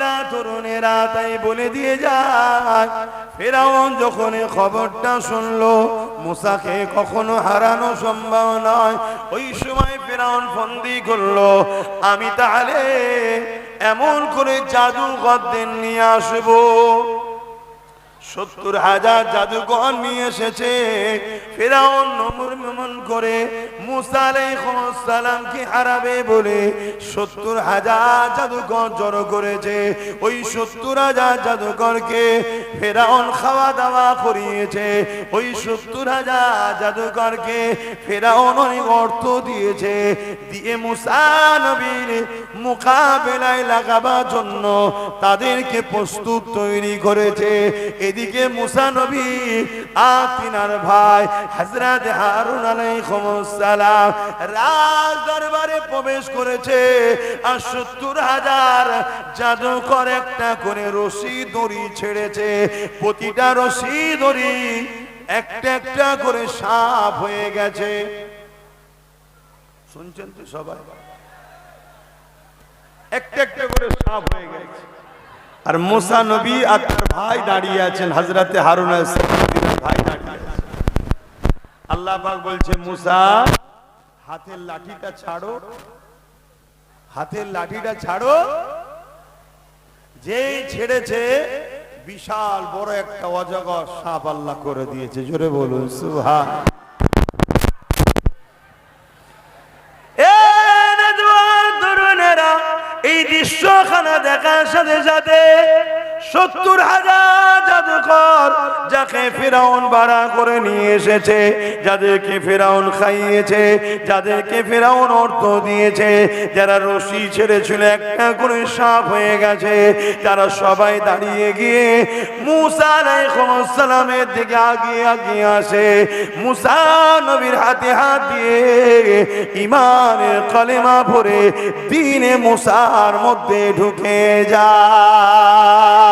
যুবকেরা তরুণেরা, তাই বলে দিয়ে যায়, ফেরাউন যখন খবরটা শুনলো, মুসাকে কখনো হারানো সম্ভব নয়। ওই সময় ফেরাউন ফন্দি করল, আমি তাহলে এমন করে জাদুঘরদের নিয়ে আসব। সত্তর হাজার জাদুকর নিয়ে এসেছে। ফেরাউন নমন করে মুসা সালামকে হারাবে বলে সত্তর হাজার জাদুকর জড়ো করেছে। ওই সত্তর হাজার জাদুকরকে ফেরাউন খাওয়া দাওয়া করিয়েছে। ওই সত্তর হাজার জাদুকরকে ফেরাউন অনেক অর্থ দিয়েছে। দিয়ে মুসা নবীর মোকাবেলায় লাগাবার জন্য তাদেরকে প্রস্তুত তৈরি করেছে। এদিকে মুসা নবী আর ভাই হজরত হারুন আলাইহিসসালাম রাজ দরবারে প্রবেশ করেছে। আর সত্তর হাজার জাদুকর একটা করে রশি দড়ি ছেড়েছে। প্রতিটা রশি দড়ি একটা একটা করে সাপ হয়ে গেছে। শুনছেন তো সবাই? একটা একটা করে সাপ হয়ে গেছে। আর মোসা নবী আর তার ভাই দাঁড়িয়ে আছেন হাজরাতে হারুন আল্লাহ বলছে, মুসা, হাতের লাঠিটা ছাড়ো। হাতের লাঠিটা ছাড়ো। যেই ছেড়েছে, বিশাল বড় একটা অজগর সাপ আল্লাহ করে দিয়েছে। জোরে বলুন সুহা দৃশ্যখানা দেখার সাথে সাথে সত্তর হাজার জাদুকর যাকে ফেরাউন ভাড়া করে নিয়ে এসেছে, যাদেরকে ফেরাউন খাইয়েছে, যাদেরকে ফেরাউন অর্থ দিয়েছে, যারা রশি ছেড়েছিল, একটা করে সাপ হয়ে গেছে, তারা সবাই দাঁড়িয়ে গিয়ে মুসা সালামের দিকে আগিয়ে আগিয়ে আসে। মুসা নবীর হাতে হাত দিয়ে ইমানের কলেমা ভরে দিনে মুসার মধ্যে ঢুকে যায়।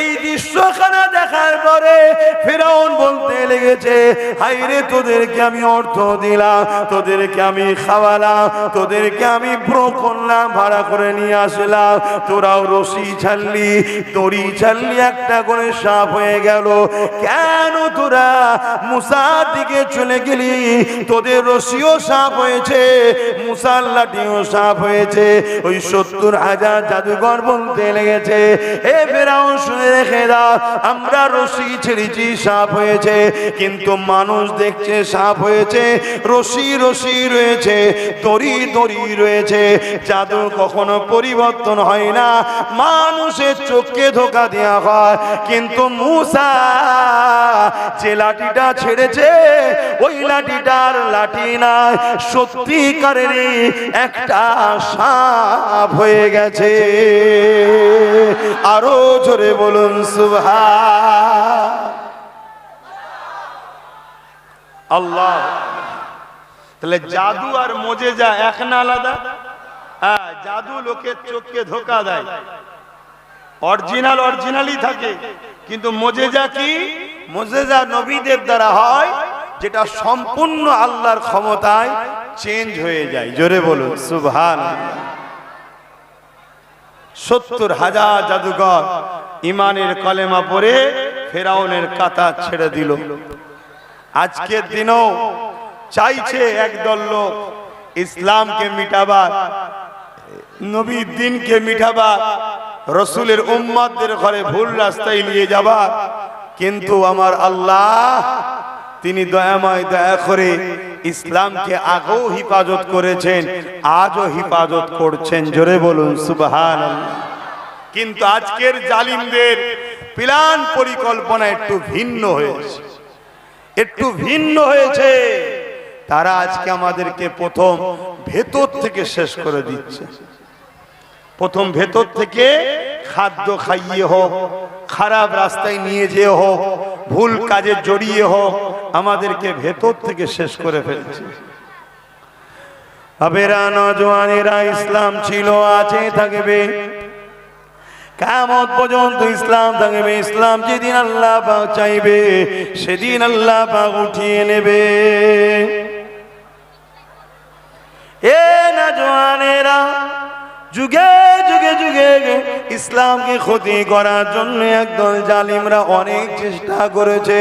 এই দৃশ্যখানা দেখার পরে ফেরাউন বলতে লেগেছে হাইরে তোদেরকে আমি অর্থ দিলাম, তোদেরকে আমি খাওয়ালাম, তোদেরকে আমি ব্রো ভাড়া করে নিয়ে আসলাম, তোরাও রশি ছাড়লি, দড়ি ছাড়লি, একটা করে সাপ হয়ে গেল। কেন তোরা মুসার দিকে চলে গেলি? তোদের রশিও সাপ হয়েছে, মুসার লাঠিও সাপ হয়েছে, ওই সত্তর হাজার জাদুঘর বলতে লেগেছে এ ফেরাউন, শুনে রেখে দাও, আমরা রশি ছেড়েছি সাপ হয়েছে, কিন্তু মানুষ দেখছে সাপ হয়েছে, রশি রশি রয়েছে, দড়ি দড়ি রয়েছে, জাদু কখনো পরিবর্তন হয় না। মানুষের চোখকে ধোকা দেওয়া হয়, কিন্তু মুসা যে লাঠিটা ছেড়েছে, ওই লাঠিটার লাঠি না সত্যিকারেরই একটা সাপ হয়ে গেছে। আরও জোরে বলুন সুভা আল্লাহ। তাহলে জাদু আর মজে যা এক না আলাদা। হ্যাঁ জাদু লোকের চোখকে ধোকা দেয়। অরিজিনাল অরিজিনালই থাকে। কিন্তু মজেজা কি? মজেজা নবীদের দ্বারা হয়, যেটা সম্পূর্ণ আল্লাহর ক্ষমতায় চেঞ্জ হয়ে যায়। জোরে বলুন সুবহান সত্তর হাজার জাদুঘর ইমানের কলেমা পরে ফেরাউনের কাতা ছেড়ে দিল। আজকের দিনও চাইছে একদল লোক ইসলামকে মিটাবার নবীর দিনকে মিটাবার রসুলের উম্মাদের ঘরে ভুল রাস্তায় নিয়ে যাবার কিন্তু আমার আল্লাহ, তিনি দয়াময় দয়া করে ইসলামকে আগেও হিফাজত করেছেন, আজও হিফাজত করছেন। জোরে বলুন সুবহান কিন্তু আজকের জালিমদের প্ল্যান পরিকল্পনা একটু ভিন্ন হয়েছে। একটু ভিন্ন হয়েছে। তারা আজকে আমাদেরকে প্রথম ভেতর থেকে শেষ করে দিচ্ছে। প্রথম ভেতর থেকে খাদ্য খাইয়ে হোক, খারাপ রাস্তায় নিয়ে যেয়ে হোক, ভুল কাজে জড়িয়ে হোক, আমাদেরকে ভেতর থেকে শেষ করে ফেলছে। আবেরা নজওয়ানেরা ইসলাম ছিল আছে থাকবে। কামত পর্যন্ত ইসলাম থাকবে। ইসলাম যেদিন আল্লাহ পাক চাইবে, সেদিন আল্লাহ পাক উঠিয়ে নেবে। এ না জোয়ানেরা, যুগে যুগে যুগে ইসলামকে ক্ষতি করার জন্য একদল জালিমরা অনেক চেষ্টা করেছে।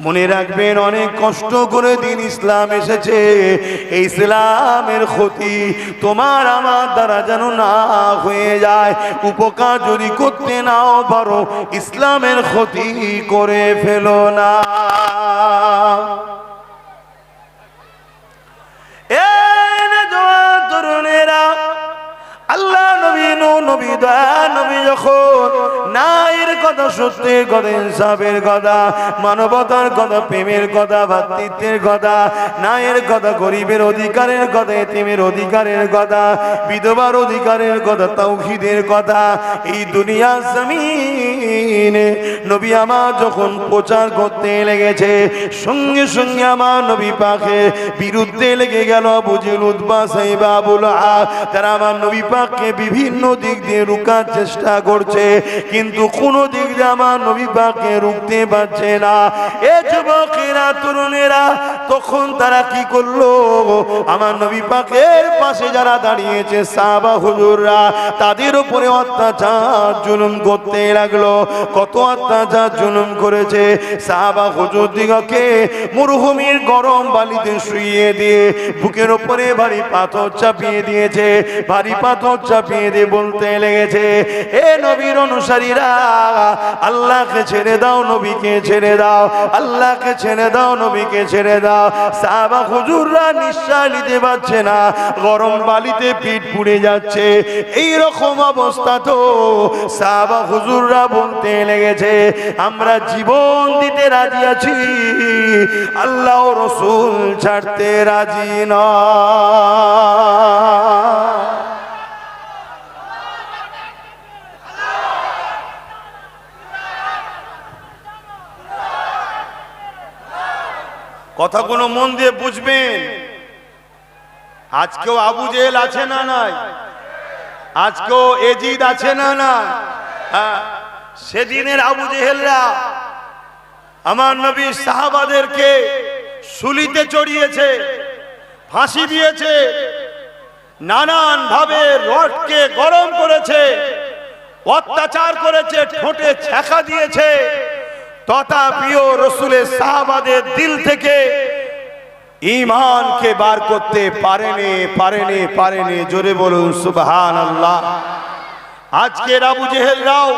মনে রাখবেন, অনেক কষ্ট করে দিন ইসলাম এসেছে। এই ইসলামের ক্ষতি তোমার আমার দ্বারা যেন না হয়ে যায়। উপকার যদি করতে নাও পারো, ইসলামের ক্ষতি করে ফেলো না। নবী, দয়া নবী যখন নাইর কথা, সত্যের কথা, ইনসাফের কথা, মানবতার কথা, প্রেমের কথা, ভাতৃত্বের কথা কথা, গরিবের অধিকারের কথা, এতিমের অধিকারের কথা, বিধবার অধিকারের কথা তৌহিদের কথা, এই দুনিয়া জমিনে নবী আমার যখন প্রচার করতে লেগেছে, সঙ্গে সঙ্গে আমার নবী পাখে বিরুদ্ধে লেগে গেল বুঝিল উদ্বা সাহেব, আবুল আ তারা আমার নবী বিভিন্ন দিক দিয়ে রুকার চেষ্টা করছে, কিন্তু কোনো দিক দিয়ে আমার নবী পাককে রুখতে পারছে না। এ যুবকেরা, তরুণেরা, তখন তারা কি করল? আমার নবী পাকের পাশে যারা দাঁড়িয়েছে সাবা হুজুররা, তাদের উপরে অত্যাচার জুলুম করতে লাগল। কত অত্যাচার জুলুম করেছে। সাহাবা হুজুর দিগকে মরুভূমির গরম বালিতে শুইয়ে দিয়ে, বুকের উপরে ভারী পাথর চাপিয়ে দিয়েছে, ভারী পাথর চাপিয়ে দিয়ে বলতে লেগেছে। এ নবীর অনুসারীরা, আল্লাহকে ছেড়ে দাও, নবীকে ছেড়ে দাও, আল্লাহকে ছেড়ে দাও, নবীকে ছেড়ে দাও। সাহাবা হুজুররা নিঃশ্বাস নিতে পারছে না, গরম বালিতে পিঠ পুড়ে যাচ্ছে। এই রকম অবস্থা তো সাহাবা হুজুররা বলতে লেগেছে, আমরা জীবন দিতে রাজি আছি, আল্লাহ রসুল ছাড়তে রাজি নয়। কথাগুলো মন দিয়ে বুঝবেন। আজকেও আবু জেহেল আছে না নাই? আজকেও এজিদ আছে না না হ্যাঁ সেদিনের আবু জেহেলরা আমার নবী সাহাবাদেরকে শুলিতে চড়িয়েছে, ফাঁসি দিয়েছে নানান ভাবে রডকে গরম করেছে, অত্যাচার করেছে, ঠোঁটে ছ্যাঁকা দিয়েছে। তথাপিও রসুলের সাহাবাদের দিল থেকে ইমানকে বার করতে পারেনি পারেনি পারেনি, জোরে বলুন সুবহান আল্লাহ আজকের আবু জেহেলরাও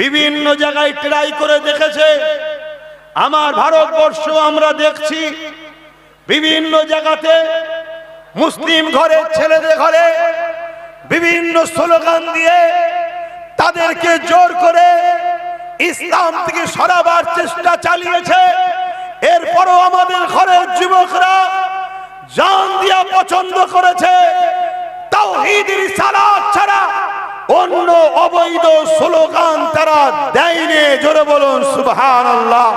বিভিন্ন জায়গায় ট্রাই করে দেখেছে। আমার ভারতবর্ষ আমরা দেখছি বিভিন্ন জায়গাতে মুসলিম ঘরে ছেলেদের ঘরে বিভিন্ন স্লোগান দিয়ে তাদেরকে জোর করে ইসলাম থেকে সরাবার চেষ্টা চালিয়েছে। এরপরও আমাদের ঘরের যুবকরা জান দিয়া পছন্দ করেছে। তাওহীদের সালাত ছাড়া অন্য অবৈধ স্লোগান তারা দেয়নি। জোরে বলুন, সুবহানাল্লাহ।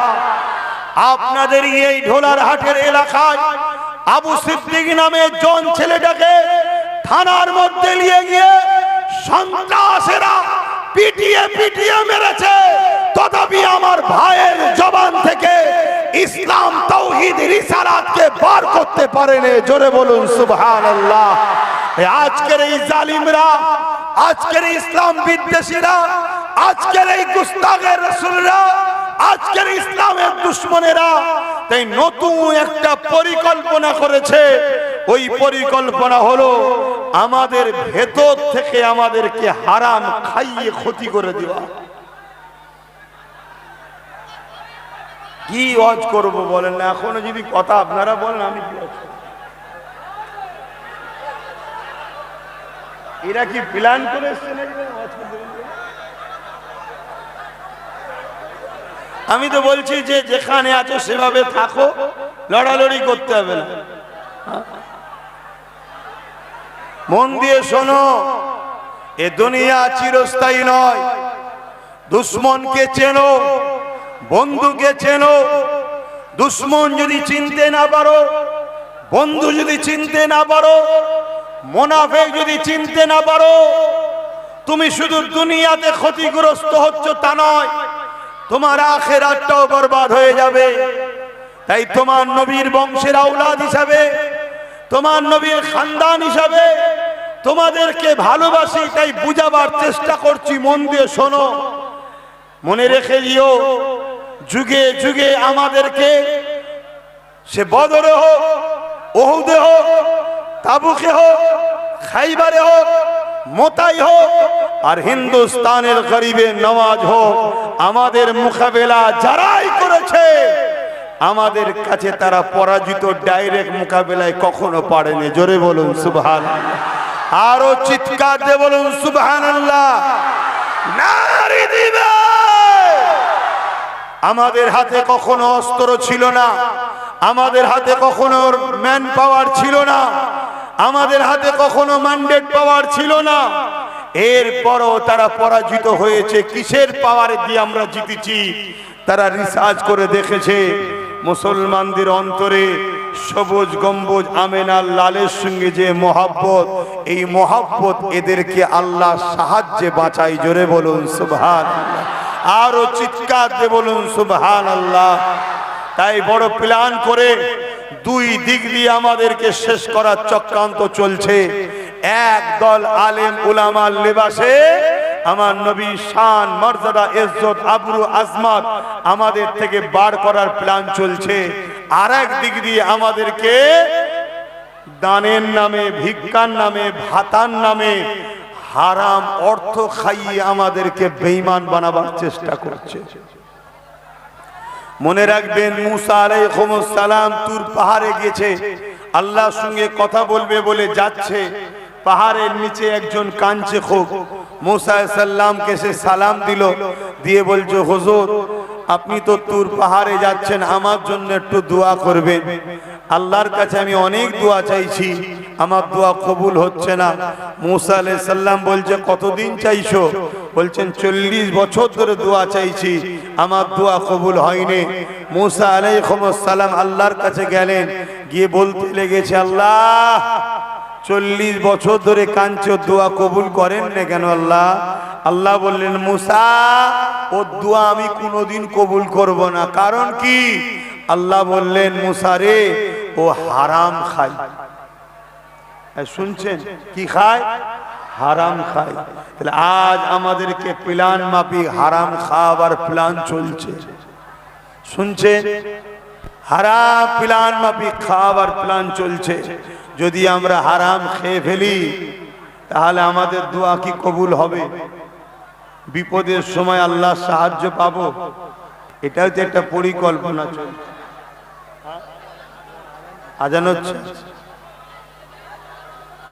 আপনাদের এই ঢোলার হাটের এলাকায় আবু সিদ্দিক নামে জন ছেলেটাকে থানার মধ্যে নিয়ে গিয়ে সন্ত্রাসেরা পিটিয়ে পিটিয়ে আমার ভাইয়ের জবান থেকে ইসলাম তৌহিদ রিসালাতকে বার করতে পারেনি। জোরে বলুন, সুবহানাল্লাহ। আজকের এই জালিমরা, আজকের ইসলাম বিদ্বেষীরা, আজকের এই গুস্তাগের রসুলরা, আজকের ইসলামের দুশ্মনেরা, তাই নতুন একটা পরিকল্পনা করেছে। ওই পরিকল্পনা হলো আমাদের ভেতর থেকে আমাদেরকে হারাম খাইয়ে ক্ষতি করে দেওয়া। কি অজ করব বলেন না, এখনও যদি কথা আপনারা বলেন, আমি কি অজ এরা কি প্ল্যান করে? আমি তো বলছি যে যেখানে আছো সেভাবে থাকো, লড়ালড়ি করতে হবে না মন দিয়ে শোনো, এ দুনিয়া চিরস্থায়ী নয়, দুশ্মনকে চেনো বন্ধুকে চেনো? দুশ্মন যদি চিনতে না পারো, বন্ধু যদি চিনতে না পারো, মোনাফেক যদি চিনতে না পারো, তুমি শুধু দুনিয়াতে ক্ষতিগ্রস্ত হচ্ছ তা নয়, তোমার আখেরাতটাও বরবাদ হয়ে যাবে। তাই তোমার নবীর বংশের আওলাদ হিসাবে, তোমার নবীর খানদান হিসাবে, তোমাদেরকে ভালোবাসি, তাই বুঝাবার চেষ্টা করছি। মন দিয়ে শোনো, মনে রেখে দিও যুগে যুগে আমাদেরকে, সে বদরে হোক, ওহুদে হোক, তাবুকে হোক, খাইবারে হোক, মোতাই হোক, আর হিন্দুস্তানের গরিবের নওয়াজ হোক, আমাদের মোকাবেলা যারাই করেছে, আমাদের কাছে তারা পরাজিত ডাইরেক্ট মোকাবেলায় কখনো পারেনি। জোরে বলুন সুবহান আরও চিৎকার দিয়ে বলুন সুবহান আল্লাহ আমাদের হাতে কখনো অস্ত্র ছিল না। আমাদের হাতে কখনো ম্যান পাওয়ার ছিল না। আমাদের হাতে কখনো ম্যান্ডেট পাওয়ার ছিল না। এরপরও তারা পরাজিত হয়েছে। কিসের পাওয়ার দিয়ে আমরা জিতেছি? তারা রিসার্চ করে দেখেছে, মুসলমানদের অন্তরে সবুজ, গম্বুজ আমেনার লালের সঙ্গে যে মহাব্বত, এই মহাব্বত এদেরকে আল্লাহ সাহায্যে বাঁচাই জোরে বলুন সুবহান আরও চিৎকার দিয়ে বলুন সুবহান আল্লাহ তাই বড় প্ল্যান করে দুই দিক দিয়ে আমাদেরকে শেষ করার চক্রান্ত চলছে। এক দল আলেম উলামার লেবাসে, আমার নবী শান মর্যাদা ইজ্জত আবরু আজমাত আমাদের থেকে বার করার প্ল্যান চলছে। আর এক দিক দিয়ে আমাদেরকে দানের নামে, ভিক্ষার নামে, ভাতার নামে হারাম অর্থ খাইয়ে আমাদেরকে বেঈমান বানাবার চেষ্টা করছে। মনে রাখবেন মুসা সালাম তুর পাহাড়ে গেছে, আল্লাহর সঙ্গে কথা বলবে বলে যাচ্ছে, পাহাড়ের নিচে একজন কাঞ্চে খোক মুসা সাল্লামকে সে সালাম দিল, দিয়ে বলছে, হুজুর, আপনি তো তুর পাহাড়ে যাচ্ছেন, আমার জন্য একটু দোয়া করবেন। আল্লাহর কাছে আমি অনেক দোয়া চাইছি আমার দোয়া কবুল হচ্ছে না। মুসা আলাইহিস সাল্লাম বলছে, কতদিন চাইছো? বলছেন, চল্লিশ বছর ধরে দোয়া চাইছি। আমার দোয়া কবুল হয়নি। মুসা আলাইহিস সালাম আল্লাহর কাছে গেলেন, গিয়ে বলতে লেগেছে, আল্লাহ, চল্লিশ বছর ধরে কাঞ্চো দোয়া কবুল করেন না কেন আল্লাহ? আল্লাহ বললেন, মুসা, ও দোয়া আমি কোনোদিন কবুল করব না। কারণ কি? আল্লাহ বললেন, মুসা রে, ও হারাম খায়। এই শুনছেন? কি খায়? হারাম খায়। তাহলে আজ আমাদেরকে প্ল্যান মাফিক হারাম খাওয়ার প্ল্যান চলছে। শুনছেন? হারাম প্ল্যান মাফিক খাওয়ার প্ল্যান চলছে। যদি আমরা হারাম খেয়ে ফেলি, তাহলে আমাদের দোয়া কি কবুল হবে? বিপদের সময় আল্লাহ সাহায্য পাবো? এটাও তো একটা পরিকল্পনা চলছে। আজান হচ্ছে?